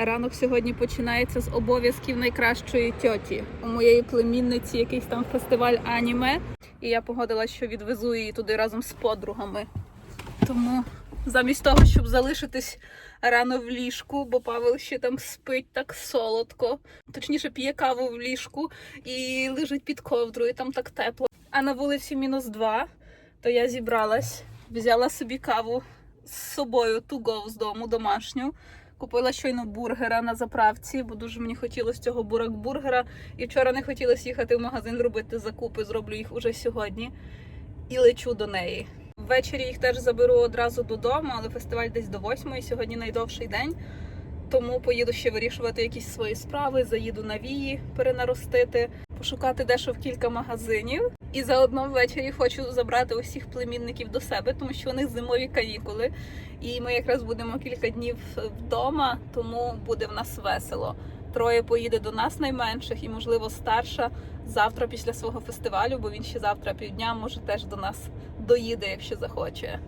Ранок сьогодні починається з обов'язків найкращої тьоті. У моєї племінниці якийсь там фестиваль аніме, і я погодилась, що відвезу її туди разом з подругами. Тому замість того, щоб залишитись рано в ліжку, бо Павел ще там спить так солодко, точніше п'є каву в ліжку і лежить під ковдрою, там так тепло. А на вулиці мінус два, то я зібралась, взяла собі каву з собою туго з дому домашню. Купила щойно бургера на заправці, бо дуже мені хотілося цього бурак-бургера. І вчора не хотілося їхати в магазин робити закупи, зроблю їх уже сьогодні. І лечу до неї. Ввечері їх теж заберу одразу додому, але фестиваль десь до восьмої. Сьогодні найдовший день. Тому поїду ще вирішувати якісь свої справи, заїду на вії перенаростити, пошукати дещо в кілька магазинів. І заодно ввечері хочу забрати усіх племінників до себе, тому що у них зимові канікули. І ми якраз будемо кілька днів вдома, тому буде в нас весело. Троє поїде до нас найменших, і, можливо, старша завтра після свого фестивалю, бо він ще завтра півдня може теж до нас доїде, якщо захоче.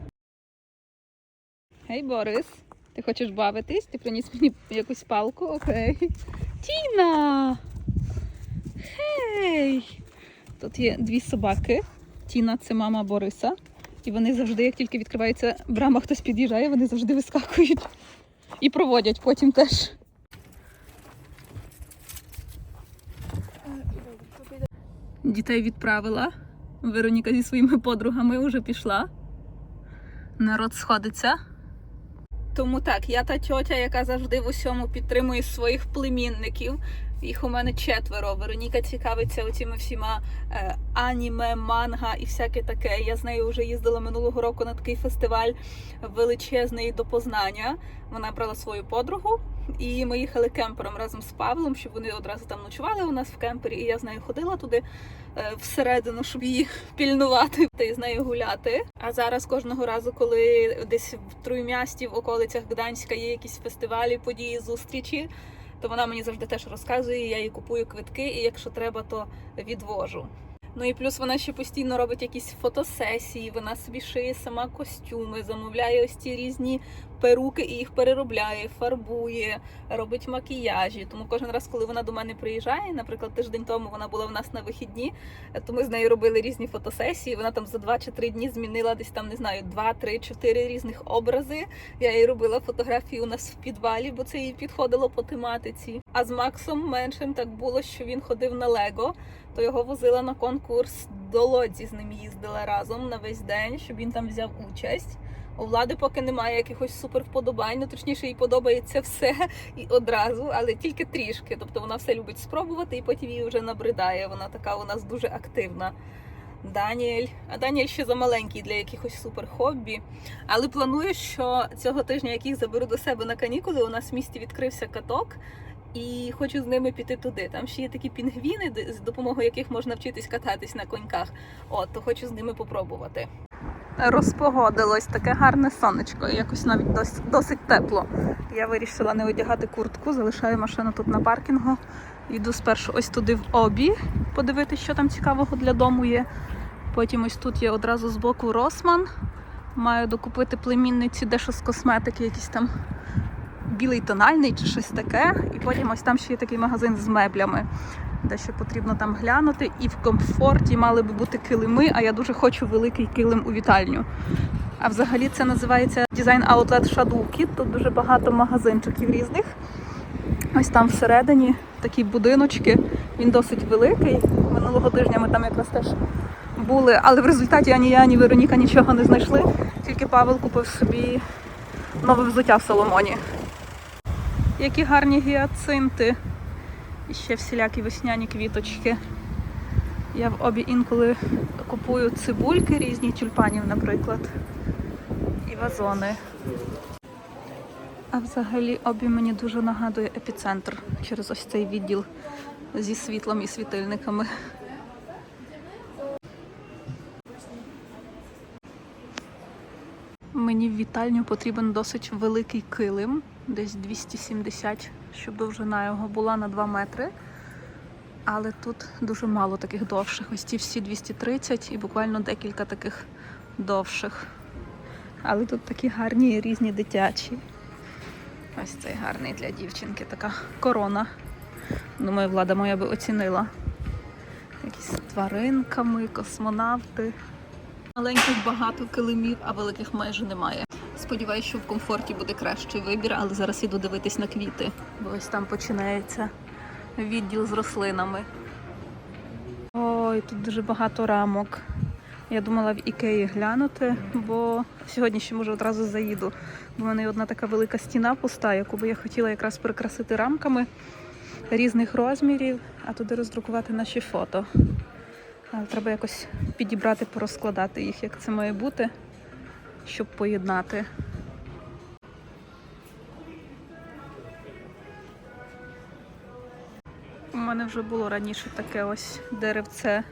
Гей, Борис, ти хочеш бавитись? Ти приніс мені якусь палку? Окей. Тіна! Гей! Тут є дві собаки. Тіна це мама Бориса. І вони завжди, як тільки відкривається брама, хтось під'їжджає, вони завжди вискакують і проводять потім теж. Дітей відправила. Вероніка зі своїми подругами вже пішла. Народ сходиться. Тому так, я та тьотя, яка завжди в усьому підтримує своїх племінників. Їх у мене четверо. Вероніка цікавиться оціми всіма е, аніме, манга і всяке таке. Я з нею вже їздила минулого року на такий фестиваль величезний до Познання. Вона брала свою подругу, і ми їхали кемпером разом з Павлом, щоб вони одразу там ночували у нас в кемпері. І я з нею ходила туди е, всередину, щоб її пільнувати та й з нею гуляти. А зараз кожного разу, коли десь в Труймясті, в околицях Гданська є якісь фестивалі, події, зустрічі то вона мені завжди теж розказує, я їй купую квитки, і якщо треба, то відвожу. Ну і плюс вона ще постійно робить якісь фотосесії, вона собі шиє сама костюми, замовляє ось ці різні перуки і їх переробляє, фарбує, робить макіяжі. Тому кожен раз, коли вона до мене приїжджає, наприклад, тиждень тому вона була в нас на вихідні, то ми з нею робили різні фотосесії. Вона там за 2 чи 3 дні змінила десь там, не знаю, 2, 3, 4 різних образи. Я їй робила фотографії у нас в підвалі, бо це їй підходило по тематиці. А з Максом меншим так було, що він ходив на Лего, то його возила на конкурс до Лодзі. З ним їздила разом на весь день, щоб він там взяв участь. У влади поки немає якихось супер вподобань, ну точніше, їй подобається все і одразу, але тільки трішки. Тобто вона все любить спробувати і потім їй вже набридає. Вона така у нас дуже активна. Даніель, а Даніель ще замаленький для якихось супер хобі. Але планую, що цього тижня, як їх заберу до себе на канікули, у нас в місті відкрився каток. І хочу з ними піти туди. Там ще є такі пінгвіни, з допомогою яких можна вчитись кататись на коньках. От, то хочу з ними попробувати. Розпогодилось таке гарне сонечко, якось навіть досить, досить тепло. Я вирішила не одягати куртку, залишаю машину тут на паркінгу. Йду спершу ось туди в обі, подивитися, що там цікавого для дому є. Потім ось тут є одразу з боку Росман. Маю докупити племінниці дещо з косметики, якийсь там білий тональний чи щось таке. І потім ось там ще є такий магазин з меблями, де ще потрібно там глянути. І в комфорті мали би бути килими, а я дуже хочу великий килим у вітальню. А взагалі це називається дизайн Outlet Шадуки. Тут дуже багато магазинчиків різних. Ось там всередині такі будиночки. Він досить великий. Минулого тижня ми там якраз теж були, але в результаті ані я, ані Вероніка нічого не знайшли. Тільки Павел купив собі нове взуття в Соломоні. Які гарні гіацинти. І ще всілякі весняні квіточки. Я в обі інколи купую цибульки різні тюльпанів, наприклад, і вазони. А взагалі обі мені дуже нагадує епіцентр через ось цей відділ зі світлом і світильниками. Мені в вітальню потрібен досить великий килим, десь 270, щоб довжина його була на 2 метри. Але тут дуже мало таких довших. Ось ці всі 230 і буквально декілька таких довших. Але тут такі гарні різні дитячі. Ось цей гарний для дівчинки така корона. Думаю, влада моя би оцінила. Якісь тваринками, космонавти. Маленьких багато килимів, а великих майже немає. Сподіваюсь, що в комфорті буде кращий вибір, але зараз іду дивитись на квіти. Бо ось там починається відділ з рослинами. Ой, тут дуже багато рамок. Я думала в Ікеї глянути, бо сьогодні ще може одразу заїду. В мене одна така велика стіна пуста, яку би я хотіла якраз прикрасити рамками різних розмірів, а туди роздрукувати наші фото. Треба якось підібрати, порозкладати їх, як це має бути, щоб поєднати. У мене вже було раніше таке ось деревце,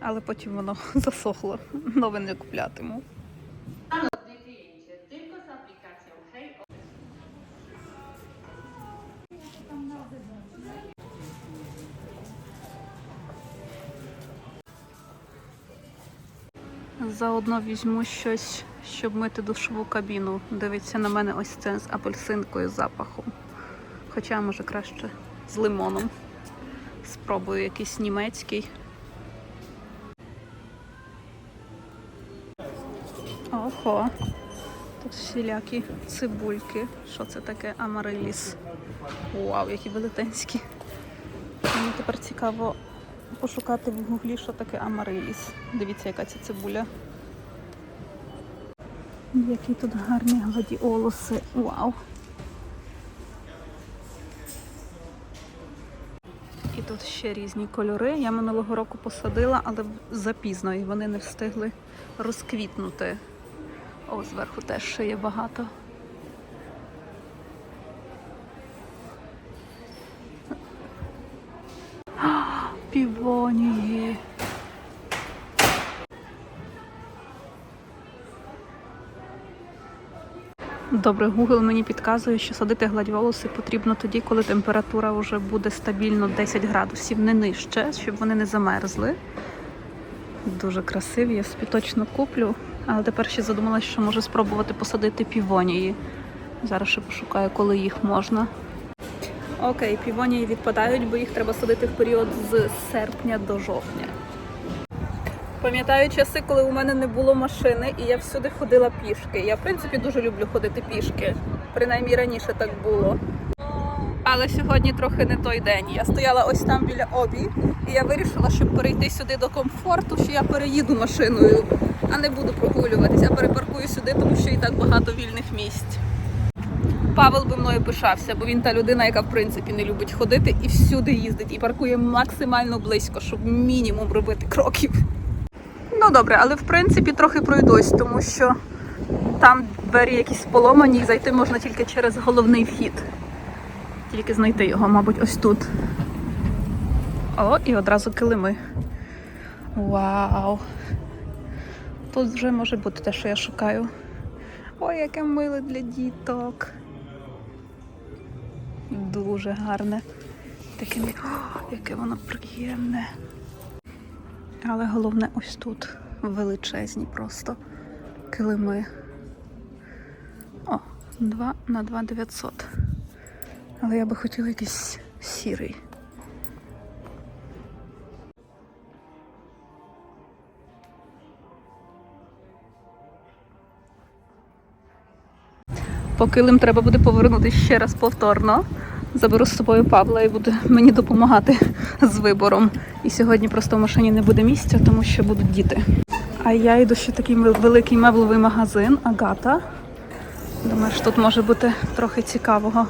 але потім воно засохло. Нове не куплятиму. Заодно візьму щось, щоб мити душову кабіну. Дивиться на мене ось це з апельсинкою запахом. Хоча, може, краще з лимоном. Спробую якийсь німецький. Ого. Тут всілякі цибульки. Що це таке? Амариліс. Вау, які велетенські. Мені тепер цікаво пошукати в гуглі, що таке амариліс. Дивіться, яка ця цибуля. Які тут гарні гладіолуси. Вау. І тут ще різні кольори. Я минулого року посадила, але запізно і вони не встигли розквітнути. О, зверху теж ще є багато. Півонії. Добре, Google мені підказує, що садити гладіолуси потрібно тоді, коли температура вже буде стабільно 10 градусів, не нижче, щоб вони не замерзли. Дуже красиві, я собі точно куплю. Але тепер ще задумалася, що можу спробувати посадити півонії. Зараз ще пошукаю, коли їх можна. Окей, півонії відпадають, бо їх треба садити в період з серпня до жовтня. Пам'ятаю часи, коли у мене не було машини, і я всюди ходила пішки. Я, в принципі, дуже люблю ходити пішки. Принаймні раніше так було. Але сьогодні трохи не той день. Я стояла ось там біля обі, і я вирішила, щоб перейти сюди до комфорту, що я переїду машиною, а не буду прогулюватися, а перепаркую сюди, тому що і так багато вільних місць. Павел би мною пишався, бо він та людина, яка в принципі не любить ходити і всюди їздить, і паркує максимально близько, щоб мінімум робити кроків. Ну добре, але в принципі трохи пройдусь, тому що там двері якісь поломані, і зайти можна тільки через головний вхід. Тільки знайти його, мабуть, ось тут. О, і одразу килими. Вау! Тут вже може бути те, що я шукаю. Ой, яке миле для діток. Дуже гарне. Таке, О, яке воно приємне. Але головне ось тут. Величезні просто килими. О, 2 на 2 900. Але я би хотіла якийсь сірий. По килим треба буде повернути ще раз повторно. Заберу з собою Павла і буде мені допомагати з вибором. І сьогодні просто в машині не буде місця, тому що будуть діти. А я йду ще в такий великий меблевий магазин Агата. Думаю, що тут може бути трохи цікавого.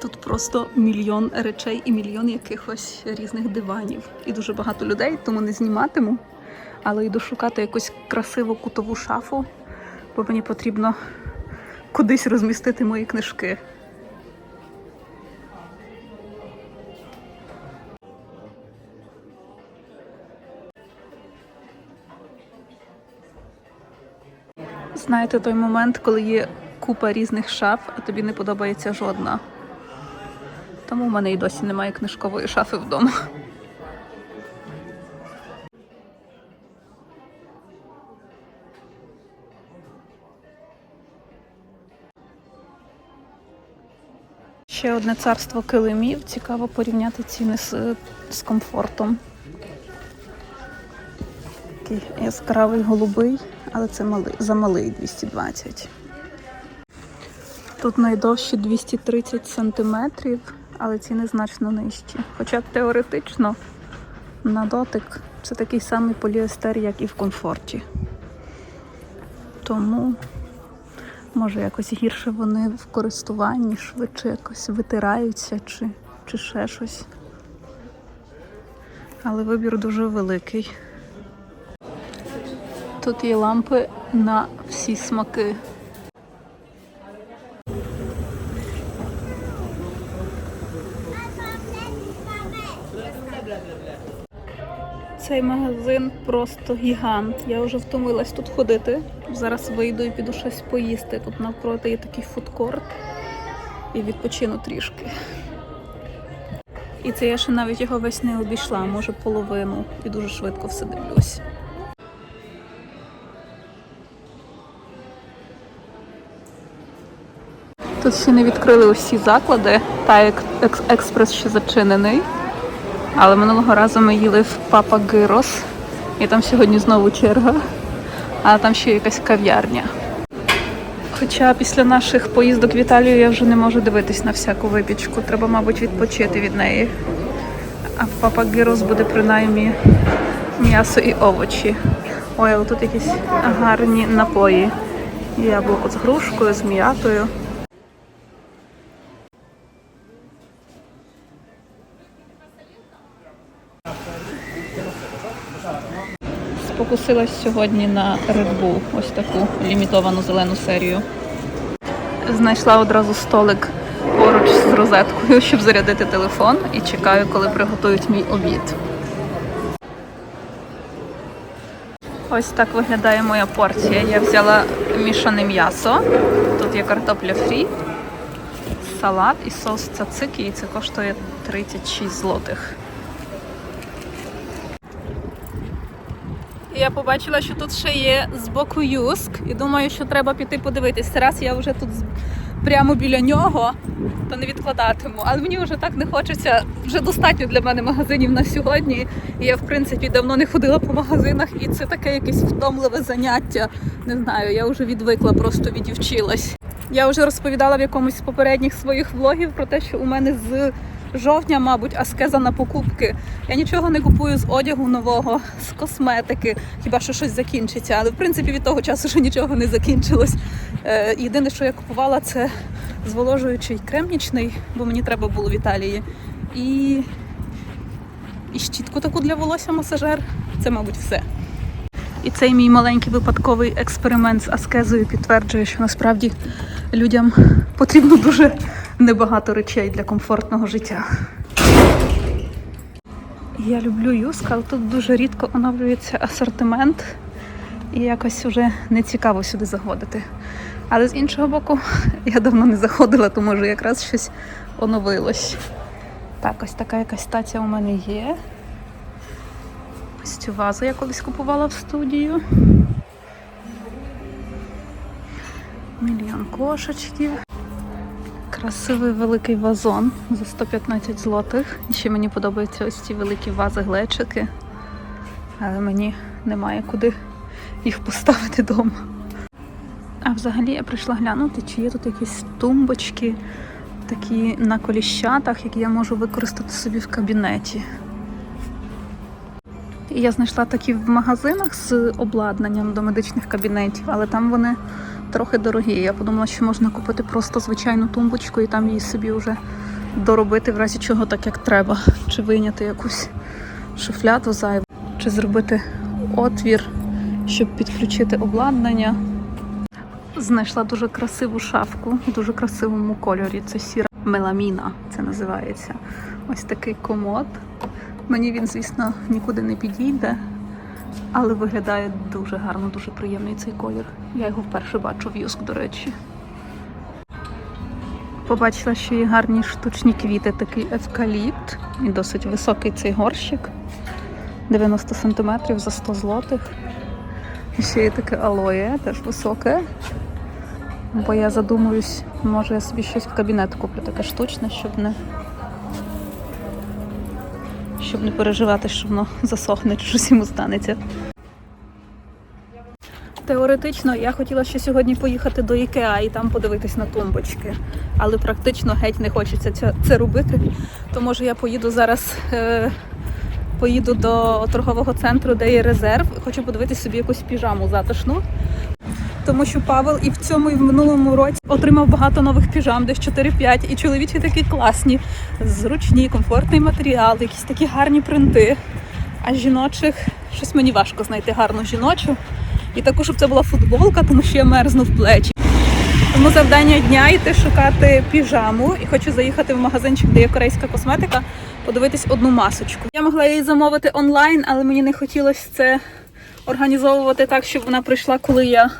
Тут просто мільйон речей і мільйон якихось різних диванів. І дуже багато людей, тому не зніматиму. Але йду шукати якусь красиву кутову шафу, бо мені потрібно кудись розмістити мої книжки. знаєте, той момент, коли є купа різних шаф, а тобі не подобається жодна. Тому в мене й досі немає книжкової шафи вдома. Ще одне царство килимів. Цікаво порівняти ціни з, з комфортом. Такий яскравий голубий але це малий, замалий 220. Тут найдовші 230 сантиметрів, але ціни значно нижчі. Хоча теоретично на дотик це такий самий поліестер, як і в комфорті. Тому може якось гірше вони в користуванні, швидше якось витираються чи, чи ще щось. Але вибір дуже великий. Тут є лампи на всі смаки. Цей магазин просто гігант. Я вже втомилась тут ходити. Зараз вийду і піду щось поїсти. Тут навпроти є такий фудкорт і відпочину трішки. І це я ще навіть його весь не обійшла, може половину, і дуже швидко все дивлюсь. Тут ще не відкрили усі заклади, та екс- експрес ще зачинений. Але минулого разу ми їли в Папа Гирос, і там сьогодні знову черга, а там ще якась кав'ярня. Хоча після наших поїздок в Італію я вже не можу дивитись на всяку випічку, треба, мабуть, відпочити від неї. А в Папа Гирос буде принаймні м'ясо і овочі. Ой, але тут якісь гарні напої. Яблуко з грушкою, з м'ятою. Спокусилась сьогодні на Red Bull, ось таку лімітовану зелену серію. Знайшла одразу столик поруч з розеткою, щоб зарядити телефон, і чекаю, коли приготують мій обід. Ось так виглядає моя порція. Я взяла мішане м'ясо. Тут є картопля фрі, салат і соус цацики, і це коштує 36 злотих. Я побачила, що тут ще є з боку юск, і думаю, що треба піти подивитись. Раз я вже тут прямо біля нього, то не відкладатиму. Але мені вже так не хочеться. Вже достатньо для мене магазинів на сьогодні. І я, в принципі, давно не ходила по магазинах, і це таке якесь втомливе заняття. Не знаю, я вже відвикла, просто відівчилась. Я вже розповідала в якомусь з попередніх своїх влогів про те, що у мене з жовтня, мабуть, аскеза на покупки. Я нічого не купую з одягу нового, з косметики, хіба що щось закінчиться. Але в принципі від того часу ще нічого не закінчилось. Е, єдине, що я купувала, це зволожуючий крем нічний, бо мені треба було в Італії. І, і щітку таку для волосся масажер. Це, мабуть, все. І цей мій маленький випадковий експеримент з аскезою підтверджує, що насправді людям потрібно дуже небагато речей для комфортного життя. Я люблю юск, але тут дуже рідко оновлюється асортимент і якось вже не цікаво сюди заходити. Але з іншого боку, я давно не заходила, то може якраз щось оновилось. Так, ось така якась стація у мене є. Ось цю вазу я колись купувала в студію. Мільйон кошечків. Красивий великий вазон за 115 злотих. І ще мені подобаються ось ці великі вази-глечики. Але мені немає куди їх поставити вдома. А взагалі я прийшла глянути, чи є тут якісь тумбочки, такі на коліщатах, які я можу використати собі в кабінеті. І Я знайшла такі в магазинах з обладнанням до медичних кабінетів, але там вони трохи дорогі. Я подумала, що можна купити просто звичайну тумбочку і там її собі вже доробити в разі чого так, як треба. Чи вийняти якусь шуфляду зайву, чи зробити отвір, щоб підключити обладнання. Знайшла дуже красиву шафку в дуже красивому кольорі. Це сіра меламіна, це називається. Ось такий комод. Мені він, звісно, нікуди не підійде, але виглядає дуже гарно, дуже приємний цей колір. Я його вперше бачу в юск, до речі. Побачила, що є гарні штучні квіти, такий евкаліпт. І досить високий цей горщик. 90 см за 100 злотих. І ще є таке алоє, теж високе. Бо я задумуюсь, може я собі щось в кабінет куплю таке штучне, щоб не. Щоб не переживати, що воно засохне чи щось йому станеться. Теоретично я хотіла ще сьогодні поїхати до Ікеа і там подивитись на тумбочки, але практично геть не хочеться це, це робити. То може я поїду зараз. Е, Поїду до торгового центру, де є резерв. Хочу подивитись собі якусь піжаму затишну. Тому що Павел і в цьому, і в минулому році отримав багато нових піжам, десь 4-5. І чоловічі такі класні, зручні, комфортний матеріал, якісь такі гарні принти. А жіночих щось мені важко знайти гарну жіночу. І таку, щоб це була футболка, тому що я мерзну в плечі. Тому завдання дня йти шукати піжаму і хочу заїхати в магазинчик, де є корейська косметика, подивитись одну масочку. Я могла її замовити онлайн, але мені не хотілося це організовувати так, щоб вона прийшла, коли я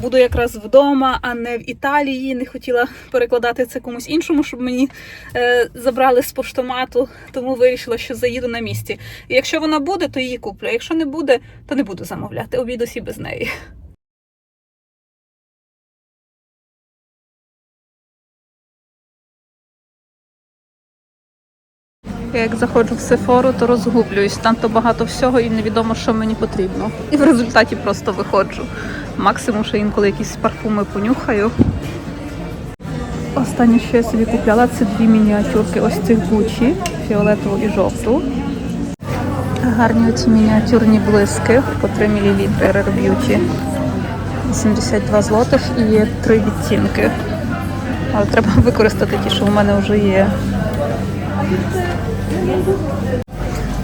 буду якраз вдома, а не в Італії. Не хотіла перекладати це комусь іншому, щоб мені е, забрали з поштомату. Тому вирішила, що заїду на місці. І якщо вона буде, то її куплю. А Якщо не буде, то не буду замовляти. Обійдусь і без неї. Я як заходжу в Сефору, то розгублююсь. Там то багато всього і невідомо, що мені потрібно. І в результаті просто виходжу. Максимум, що інколи якісь парфуми понюхаю. Останнє, що я собі купляла, це дві мініатюрки ось цих Gucci, фіолетову і жовту. Гарні оці мініатюрні блиски по 3 мл Rare Beauty. 72 злотих і є три відтінки. Але треба використати ті, що у мене вже є.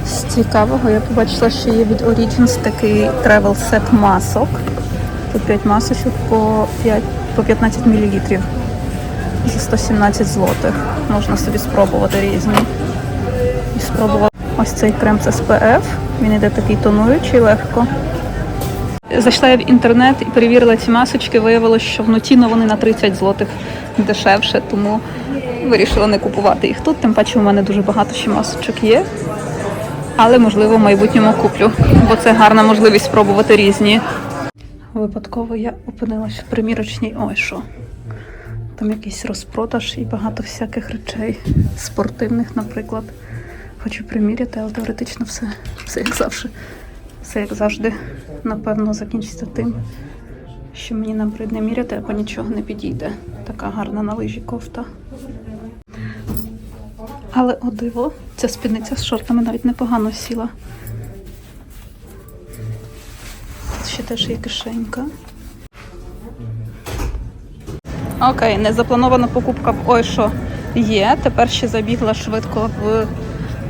З цікавого я побачила, що є від Origins такий travel set масок. Тут 5 масочок по, 5, по 15 мл за 117 злотих. Можна собі спробувати різні. І спробувала ось цей крем з SPF. Він іде такий тонуючий легко. Зайшла я в інтернет і перевірила ці масочки. Виявилося, що в вони на 30 злотих дешевше, тому вирішила не купувати їх тут. Тим паче у мене дуже багато ще масочок є. Але можливо в майбутньому куплю, бо це гарна можливість спробувати різні. Випадково я опинилась в примірочній ой що. Там якийсь розпродаж і багато всяких речей, спортивних, наприклад. Хочу приміряти, але теоретично все, все як завжди. Все як завжди, напевно, закінчиться тим, що мені набридне міряти, або нічого не підійде. Така гарна на лижі кофта. Але о диво, ця спідниця з шортами навіть непогано сіла. Теж є кишенька. Окей, незапланована покупка в ой що є. Тепер ще забігла швидко в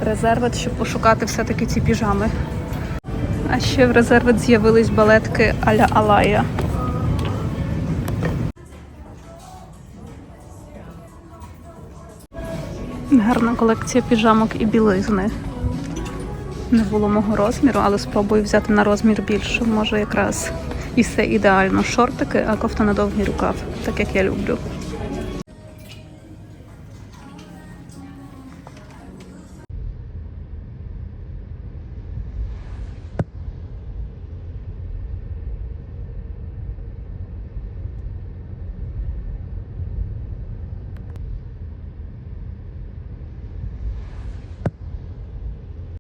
резервет, щоб пошукати все-таки ці піжами. А ще в резервет з'явились балетки Аля Алая. Гарна колекція піжамок і білизни. Не було мого розміру, але спробую взяти на розмір більше. Може якраз і все ідеально. Шортики, а кофта на довгий рукав, так як я люблю.